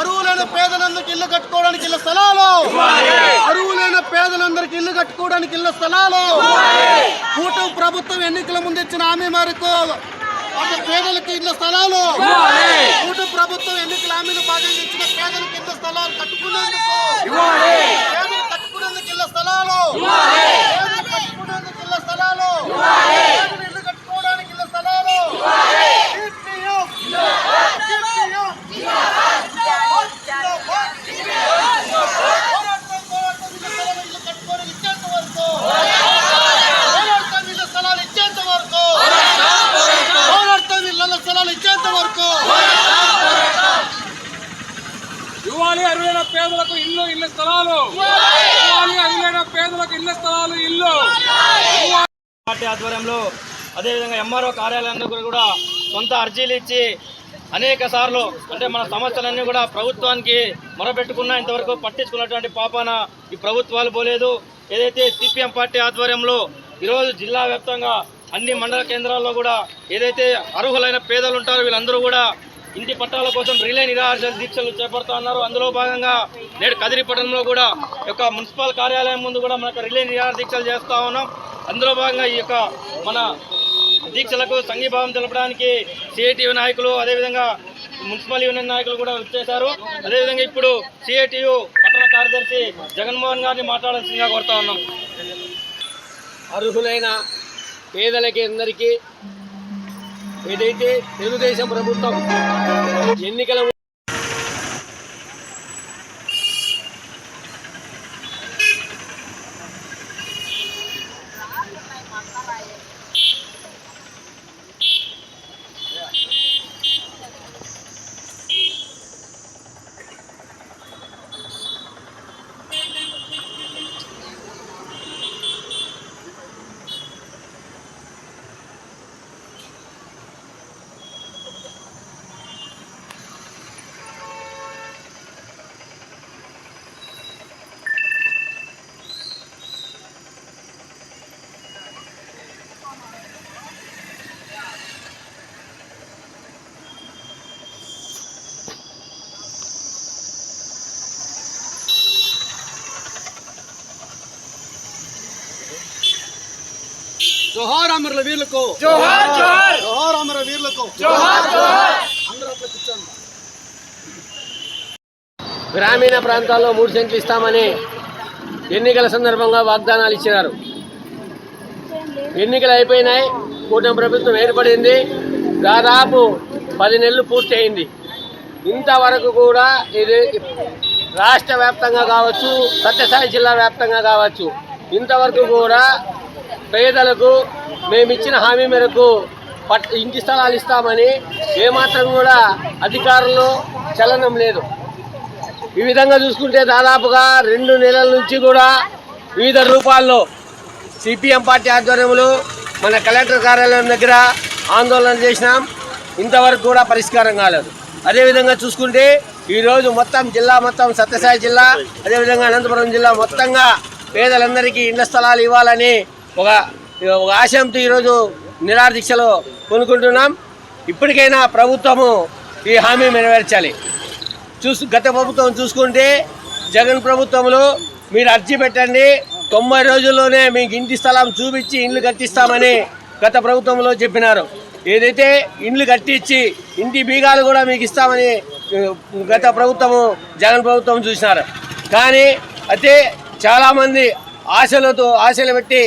అరువులైన పేదలందరికి ఇల్లు కట్టుకోవడానికి ఇళ్ళ స్థలాలు. అరువులైన పేదలందరికి ఇల్లు కట్టుకోవడానికి ఇళ్ళ స్థలాలు. కూటమి ప్రభుత్వం ఎన్నికల ముందు ఇచ్చిన హామీ మేరకు పేదలకు ఇళ్ళ స్థలాలు. కూటమి ప్రభుత్వం ఎన్నికల హామీల భాగంగా ఇచ్చిన పేదలకి ఇళ్ళ స్థలాలు కట్టుకునేందుకు. పేదలు కట్టుకునేందుకు ఇళ్ళ స్థలాలు. కట్టుకునేందుకు స్థలాలు. ఇల్లు కట్టుకోవడానికి ఇళ్ళ స్థలాలు. ఇవ్వాలి అరువైన పేదలకు ఇల్లు ఇల్లు స్థలాలు. ఇవ్వాలి అరువైన పేదలకు ఇల్లు స్థలాలు ఇల్లు. పార్టీ ఆధ్వర్యంలో అదేవిధంగా ఎంఆర్ఓ కార్యాలయంలో కూడా సొంత అర్జీలు ఇచ్చి అనేక సార్లు అంటే మన సమస్యలన్నీ కూడా ప్రభుత్వానికి మొరబెట్టుకున్నా ఇంతవరకు పట్టించుకున్నటువంటి పాపాన ఈ ప్రభుత్వాలు పోలేదు. ఏదైతే సిపిఎం పార్టీ ఆధ్వర్యంలో ఈరోజు జిల్లా వ్యాప్తంగా అన్ని మండల కేంద్రాల్లో కూడా ఏదైతే అర్హులైన పేదలు ఉంటారో వీళ్ళందరూ కూడా ఇంటి పట్టాల కోసం రిలే నిరాహార దీక్షలు చేపడతా ఉన్నారు. అందులో భాగంగా నేడు కదిరి పట్టణంలో కూడా యొక్క మున్సిపల్ కార్యాలయం ముందు కూడా మనకు రిలే నిరాహార దీక్షలు చేస్తూ ఉన్నాం. అందులో భాగంగా ఈ యొక్క మన దీక్షలకు సంఘీభావం తెలపడానికి సిఐటియు నాయకులు అదేవిధంగా మున్సిపల్ యూనియన్ నాయకులు కూడా వచ్చేశారు అదేవిధంగా ఇప్పుడు సిఐటియు పట్టణ కార్యదర్శి జగన్మోహన్ గారిని మాట్లాడాల్సిందిగా కోరుతా ఉన్నాం. అర్హులైన పేదలకి అందరికీ ఏదైతే తెలుగుదేశం ప్రభుత్వం ఎన్నికల జోహార్ అమరుల వీరులకు. జోహార్ అమర వీరులకు. అందరూ అట్లా కూర్చోండి గ్రామీణ ప్రాంతాల్లో మూడు సెంట్లు ఇస్తామని ఎన్నికల సందర్భంగా వాగ్దానాలు ఇచ్చినారు. ఎన్నికలు అయిపోయినాయి. కూటమి ప్రభుత్వం ఏర్పడింది. దాదాపు పది నెలలు పూర్తి అయింది ఇంతవరకు కూడా ఇది రాష్ట్ర వ్యాప్తంగా కావచ్చు సత్యసాయి జిల్లా వ్యాప్తంగా కావచ్చు ఇంతవరకు కూడా పేదలకు మేము ఇచ్చిన హామీ మేరకు పట్ ఇంటి స్థలాలు ఇస్తామని ఏమాత్రం కూడా అధికారులు చలనం లేదు. ఈ విధంగా చూసుకుంటే దాదాపుగా రెండు నెలల నుంచి కూడా వివిధ రూపాల్లో సిపిఎం పార్టీ ఆధ్వర్యంలో మన కలెక్టర్ కార్యాలయం దగ్గర ఆందోళన చేసినాం. ఇంతవరకు కూడా పరిష్కారం కాలేదు. అదేవిధంగా చూసుకుంటే ఈరోజు మొత్తం జిల్లా మొత్తం సత్యసాయి జిల్లా అదేవిధంగా అనంతపురం జిల్లా మొత్తంగా పేదలందరికీ ఇండ్ల స్థలాలు ఇవ్వాలని ఒక ఒక ఆశయంతో ఈరోజు నిరాహార దీక్షలో కొనుక్కుంటున్నాం ఇప్పటికైనా ప్రభుత్వము ఈ హామీ నెరవేర్చాలి. చూసు గత ప్రభుత్వం చూసుకుంటే జగన్ ప్రభుత్వంలో మీరు అర్జీ పెట్టండి. తొంభై రోజుల్లోనే మీకు ఇంటి స్థలం చూపించి ఇండ్లు కట్టిస్తామని గత ప్రభుత్వంలో చెప్పినారు. ఏదైతే ఇండ్లు కట్టించి ఇంటి బీగాలు కూడా మీకు ఇస్తామని గత ప్రభుత్వము జగన్ ప్రభుత్వం చూసినారు. కానీ అయితే చాలామంది ఆశలతో ఆశలు పెట్టి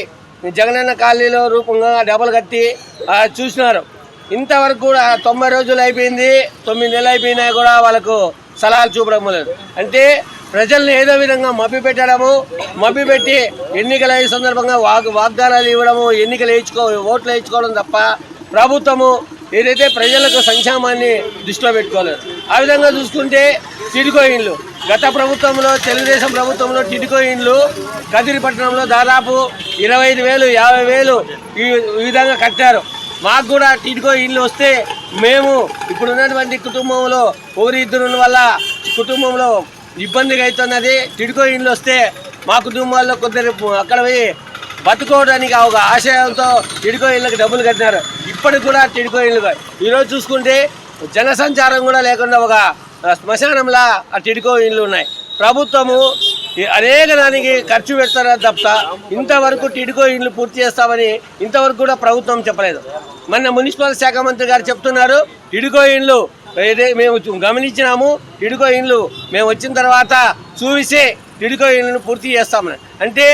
జగనన్న కాలనీలో రూపంగా డబల్ కట్టి చూసినారు. ఇంతవరకు కూడా తొంభై రోజులు అయిపోయింది తొమ్మిది నెలలు అయిపోయినా కూడా వాళ్ళకు సలహాలు చూపడం లేదు. అంటే ప్రజల్ని ఏదో విధంగా మభ్య పెట్టడము మభ్య పెట్టి ఎన్నికల సందర్భంగా వాగ్ వాగ్దానాలు ఇవ్వడము ఎన్నికలు వేయించుకో ఓట్లు వేయించుకోవడం తప్ప ప్రభుత్వము ఏదైతే ప్రజలకు సంక్షేమాన్ని దృష్టిలో పెట్టుకోలేదు ఆ విధంగా చూసుకుంటే టిడ్కో ఇండ్లు. గత ప్రభుత్వంలో తెలుగుదేశం ప్రభుత్వంలో టిడ్కో ఇండ్లు కదిరిపట్నంలో దాదాపు ఇరవై ఐదు వేలు యాభై వేలు ఈ విధంగా కట్టారు. మాకు కూడా టిడ్కో ఇల్లు వస్తే మేము ఇప్పుడు ఉన్నటువంటి కుటుంబంలో ఒకరి ఇద్దరు వల్ల కుటుంబంలో ఇబ్బందిగా అవుతున్నది. టిడ్కో ఇల్లు వస్తే మా కుటుంబాల్లో కొందరు అక్కడ పోయి బతుకోవడానికి ఒక ఆశయంతో టిడ్కో ఇళ్ళకి డబ్బులు కట్టినారు. ఇప్పటికి కూడా టిడ్కో ఇల్లు ఈరోజు చూసుకుంటే జనసంచారం కూడా లేకుండా ఒక శ్మశానంలా ఆ టిడికో ఇళ్ళు ఉన్నాయి. ప్రభుత్వము అనేక దానికి ఖర్చు పెడతారా తప్ప ఇంతవరకు టిడికో ఇండ్లు పూర్తి చేస్తామని ఇంతవరకు కూడా ప్రభుత్వం చెప్పలేదు. మొన్న మున్సిపల్ శాఖ మంత్రి గారు చెప్తున్నారు టిడికో ఇండ్లు మేము గమనించినాము టిడికో ఇండ్లు మేము వచ్చిన తర్వాత చూసి టిడికో ఇండ్లను పూర్తి చేస్తామని. అంటే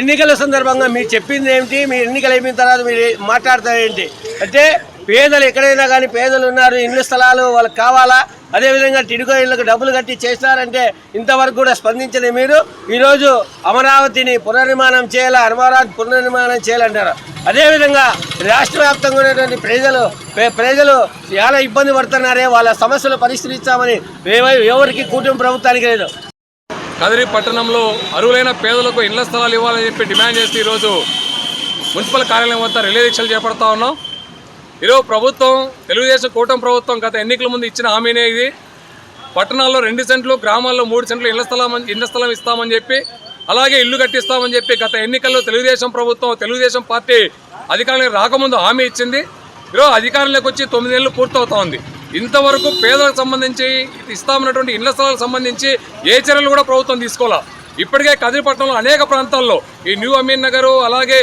ఎన్నికల సందర్భంగా మీరు చెప్పింది ఏమిటి? మీరు ఎన్నికలు అయిపోయిన తర్వాత మీరు మాట్లాడతారు ఏంటి అంటే పేదలు ఎక్కడైనా కానీ పేదలు ఉన్నారు ఇళ్ళ స్థలాలు వాళ్ళకి కావాలా? అదేవిధంగా టిడికో ఇళ్ళకు డబ్బులు కట్టి చేస్తారంటే ఇంతవరకు కూడా స్పందించని మీరు. ఈరోజు అమరావతిని పునర్నిర్మాణం చేయాలా? అమరావతి పునర్నిర్మాణం చేయాలంటారు? అదేవిధంగా రాష్ట్ర వ్యాప్తంగా ఉన్నటువంటి ప్రజలు ప్రజలు చాలా ఇబ్బంది పడుతున్నారే వాళ్ళ సమస్యలు పరిష్కరిస్తామని ఎవరికి కూటమి ప్రభుత్వానికి లేదు. కదిరి పట్టణంలో అరువులైన పేదలకు ఇళ్ళ స్థలాలు ఇవ్వాలని చెప్పి డిమాండ్ చేస్తూ ఈరోజు మున్సిపల్ కార్యాలయం వద్ద రిలే దీక్షలు చేపడతా ఉన్నాం. ఈరోజు ప్రభుత్వం తెలుగుదేశం కూటమి ప్రభుత్వం గత ఎన్నికల ముందు ఇచ్చిన హామీనే ఇది. పట్టణాల్లో రెండు సెంట్లు గ్రామాల్లో మూడు సెంట్లు ఇళ్ళ స్థలం ఇళ్ళ స్థలం ఇస్తామని చెప్పి అలాగే ఇల్లు కట్టిస్తామని చెప్పి గత ఎన్నికల్లో తెలుగుదేశం ప్రభుత్వం తెలుగుదేశం పార్టీ అధికారులకు రాకముందు హామీ ఇచ్చింది. ఈరోజు అధికారంలోకి వచ్చి తొమ్మిది నెలలు పూర్తవుతోంది. ఇంతవరకు పేదలకు సంబంధించి ఇస్తామన్నటువంటి ఇళ్ళ స్థలాలకు సంబంధించి ఏ చర్యలు కూడా ప్రభుత్వం తీసుకోవాలా ఇప్పటికే కదిరిపట్నంలో అనేక ప్రాంతాల్లో ఈ న్యూ అమీన్ నగరు అలాగే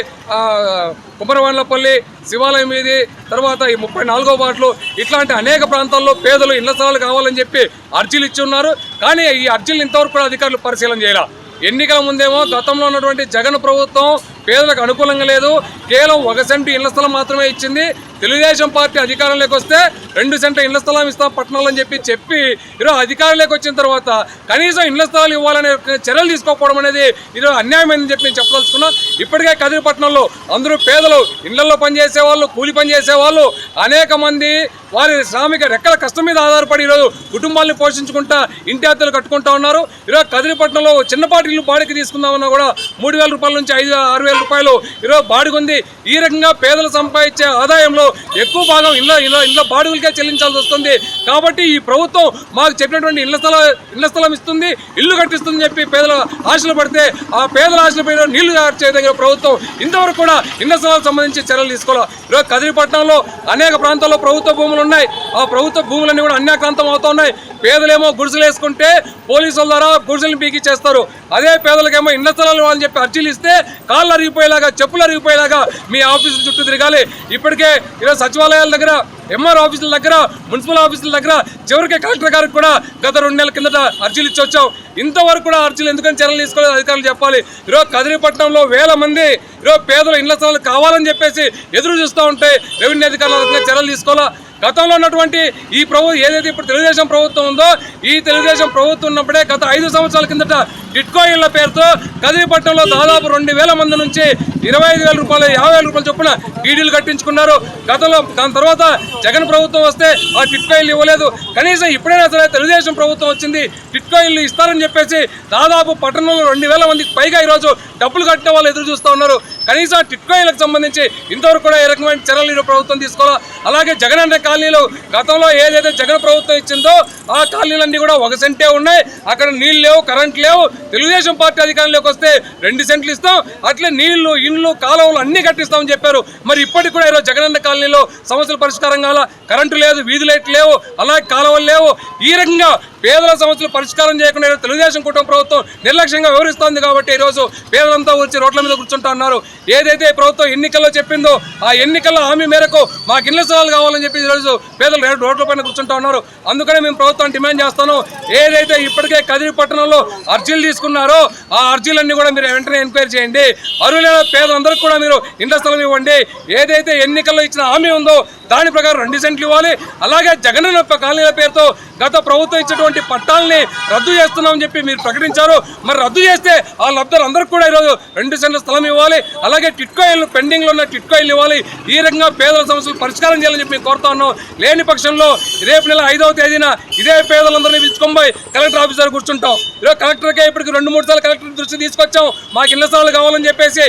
కుమరవాండ్లపల్లి శివాలయం మీది తర్వాత ఈ ముప్పై నాలుగో వార్డులు ఇట్లాంటి అనేక ప్రాంతాల్లో పేదలు ఇళ్ళ స్థలాలు కావాలని చెప్పి అర్జీలు ఇచ్చి ఉన్నారు. కానీ ఈ అర్జీలు ఇంతవరకు కూడా అధికారులు పరిశీలన చేయాలి. ఎన్నికల ముందేమో గతంలో ఉన్నటువంటి జగన్ ప్రభుత్వం పేదలకు అనుకూలంగా లేదు. కేవలం ఒక సెంటు ఇళ్ళ స్థలం మాత్రమే ఇచ్చింది. తెలుగుదేశం పార్టీ అధికారంలోకి వస్తే రెండు సెంట్ల ఇళ్ళ స్థలం ఇస్తాం పట్టణాలు అని చెప్పి చెప్పి ఈరోజు అధికారంలోకి వచ్చిన తర్వాత కనీసం ఇళ్ళ స్థలాలు ఇవ్వాలనే చర్యలు తీసుకోకపోవడం అనేది ఈరోజు అన్యాయమైందని చెప్పి నేను చెప్పదలుచుకున్నా. ఇప్పటికే కదిరి పట్టణంలో అందరూ పేదలు ఇళ్ళలో పనిచేసే వాళ్ళు కూలి పనిచేసే వాళ్ళు అనేక మంది వారి శ్రామిక రెక్కల కష్టం మీద ఆధారపడి ఈరోజు కుటుంబాలను పోషించుకుంటా ఇంటి అద్దెలు కట్టుకుంటా ఉన్నారు. ఈరోజు కదిరిపట్నంలో చిన్నపాటి ఇల్లు బాడికి తీసుకుందామన్నా కూడా మూడు వేల రూపాయల నుంచి ఐదు ఆరు వేల రూపాయలు. ఈరోజు బాడుగుంది. ఈ రకంగా పేదలు సంపాదించే ఆదాయంలో ఎక్కువ భాగం ఇళ్ళ ఇళ్ళ ఇళ్ళ బాడుగులకే చెల్లించాల్సి వస్తుంది. కాబట్టి ఈ ప్రభుత్వం మాకు చెప్పినటువంటి ఇళ్ళ స్థలం ఇళ్ళ స్థలం ఇస్తుంది ఇల్లు కట్టిస్తుందని చెప్పి పేదల ఆశలు పడితే ఆ పేదల ఆశలు పడిన నీళ్ళు కార్చే చేయదగిన ప్రభుత్వం ఇంతవరకు కూడా ఇళ్ళ స్థలాలకు సంబంధించి చర్యలు తీసుకోవాలి ఈరోజు కదిరిపట్నంలో అనేక ప్రాంతాల్లో ప్రభుత్వ భూములు ఉన్నాయి. ఆ ప్రభుత్వ భూములన్నీ కూడా అన్యాక్రాంతం అవుతున్నాయి పేదలేమో గుడిసెలు వేసుకుంటే పోలీసుల ద్వారా గుడిసెలు పీకి చేస్తారు. అదే పేదలకేమో ఇళ్ళ స్థలాలు అని చెప్పి అర్జీలు ఇస్తే కాళ్ళు అరిగిపోయేలాగా చెప్పులు అరిగిపోయేలాగా మీ ఆఫీసుల చుట్టూ తిరగాలి. ఇప్పటికే ఈరోజు సచివాలయాల దగ్గర ఎంఆర్ ఆఫీసుల దగ్గర మున్సిపల్ ఆఫీసుల దగ్గర చివరికి కలెక్టర్ గారికి కూడా గత రెండు నెలల కిందట అర్జీలు ఇచ్చి వచ్చాం. ఇంతవరకు కూడా అర్జీలు ఎందుకని చర్యలు తీసుకోలేదు అధికారులు చెప్పాలి. ఈరోజు కదిరిపట్నంలో వేల మంది ఈరోజు పేదలు ఇళ్ళ స్థలాలు కావాలని చెప్పేసి ఎదురు చూస్తూ ఉంటే రెవెన్యూ అధికారులు ఆ చర్యలు తీసుకోవాలా? గతంలో ఉన్నటువంటి ఈ ప్రభుత్వం ఏదైతే ఇప్పుడు తెలుగుదేశం ప్రభుత్వం ఉందో ఈ తెలుగుదేశం ప్రభుత్వం ఉన్నప్పుడే గత ఐదు సంవత్సరాల కిందట టిట్కో ఇళ్ళ పేరుతో కదిరిపట్నంలో దాదాపు రెండు వేల మంది నుంచి ఇరవై ఐదు వేల రూపాయలు యాభై వేల రూపాయలు చొప్పున డీడీలు కట్టించుకున్నారు. గతంలో దాని తర్వాత జగన్ ప్రభుత్వం వస్తే ఆ టిట్కో ఇల్లు ఇవ్వలేదు. కనీసం ఇప్పుడైనా సరే తెలుగుదేశం ప్రభుత్వం వచ్చింది టిట్కో ఇల్లు ఇస్తారని చెప్పేసి దాదాపు పట్టణంలో రెండు వేల మందికి పైగా ఈరోజు డబ్బులు కట్టిన వాళ్ళు ఎదురు చూస్తూ ఉన్నారు. కనీసం టిట్కాయిన్లకు టిట్కో సంబంధించి ఇంతవరకు కూడా ఏ రకమైన చర్యలు ప్రభుత్వం తీసుకోవాలా? అలాగే జగన్ అనే కాలనీలు గతంలో ఏదైతే జగన్ ప్రభుత్వం ఇచ్చిందో ఆ కాలనీలన్నీ కూడా ఒక సెంటే ఉన్నాయి. అక్కడ నీళ్ళు లేవు కరెంట్ లేవు. తెలుగుదేశం పార్టీ అధికారంలోకి వస్తే రెండు సెంట్లు ఇస్తాం అట్లే నీళ్ళు ఇండ్లు కాలువలు అన్ని కట్టిస్తామని చెప్పారు. మరి ఇప్పటికి కూడా ఈరోజు జగనన్న కాలనీలో సమస్యల పరిష్కారం కాల కరెంటు లేదు వీధి లైట్లు లేవు అలాగే కాలువలు లేవు. ఈ రకంగా పేదల సమస్యలు పరిష్కారం చేయకుండా తెలుగుదేశం కుటుంబ ప్రభుత్వం నిర్లక్ష్యంగా వివరిస్తోంది కాబట్టి ఈరోజు పేదలంతా వచ్చి రోడ్ల మీద కూర్చుంటా ఉన్నారు. ఏదైతే ప్రభుత్వం ఎన్నికల్లో చెప్పిందో ఆ ఎన్నికల్లో హామీ మేరకు మాకు ఇళ్ళ స్థలాలు కావాలని చెప్పి ఈరోజు పేదలు రోడ్ల పైన కూర్చుంటా ఉన్నారు. అందుకనే మేము ప్రభుత్వాన్ని డిమాండ్ చేస్తాను. ఏదైతే ఇప్పటికే కదిరి పట్టణంలో అర్జీలు తీసుకున్నారో ఆ అర్జీలన్నీ కూడా మీరు వెంటనే ఎంక్వైరీ చేయండి. అర్హులైన పేదలందరికీ కూడా మీరు ఇండ్ల స్థలం ఇవ్వండి. ఏదైతే ఎన్నికల్లో ఇచ్చిన హామీ ఉందో దాని ప్రకారం రెండు సెంట్లు ఇవ్వాలి. అలాగే జగనన్న కాలనీల పేరుతో గత ప్రభుత్వం ఇచ్చినటువంటి పట్టాలని రద్దు చేస్తున్నామని చెప్పి మీరు ప్రకటించారు. మరి రద్దు చేస్తే ఆ లబ్ధాలందరికీ కూడా ఈరోజు రెండు సెంట్ల స్థలం ఇవ్వాలి. అలాగే టిట్కోయిల్ పెండింగ్లో ఉన్న టిట్కోయిల్ ఇవ్వాలి. ఈ రకంగా పేదల సమస్యలు పరిష్కారం చేయాలని చెప్పి మేము కోరుతా ఉన్నాం. లేని పక్షంలో రేపు నెల ఐదవ తేదీన ఇదే పేదలందరినీ పిలుచుకొని కలెక్టర్ ఆఫీసర్ కూర్చుంటాం. ఈరోజు కలెక్టర్కే ఇప్పటికి రెండు మూడు సార్లు కలెక్టర్ దృష్టి తీసుకొచ్చాం. మాకు ఇళ్ళ స్థలాలు కావాలని చెప్పేసి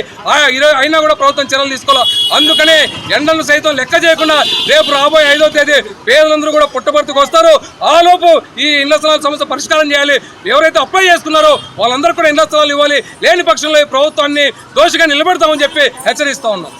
ఈరోజు అయినా కూడా ప్రభుత్వం చర్యలు తీసుకోవాలి. అందుకనే ఎండలను సైతం లెక్క చేయకుండా రేపు రాబోయే ఐదో తేదీ పేదలందరూ కూడా పుట్టబర్తికి వస్తారు. ఆలోపు ఈ ఇళ్ళ స్థలాల సమస్య పరిష్కారం చేయాలి. ఎవరైతే అప్లై చేసుకున్నారో వాళ్ళందరూ కూడా ఇళ్ళ స్థలాలు ఇవ్వాలి. లేని పక్షంలో ఈ ప్రభుత్వాన్ని దోషిగా నిలబెడతామని చెప్పి హెచ్చరిస్తా ఉన్నాం.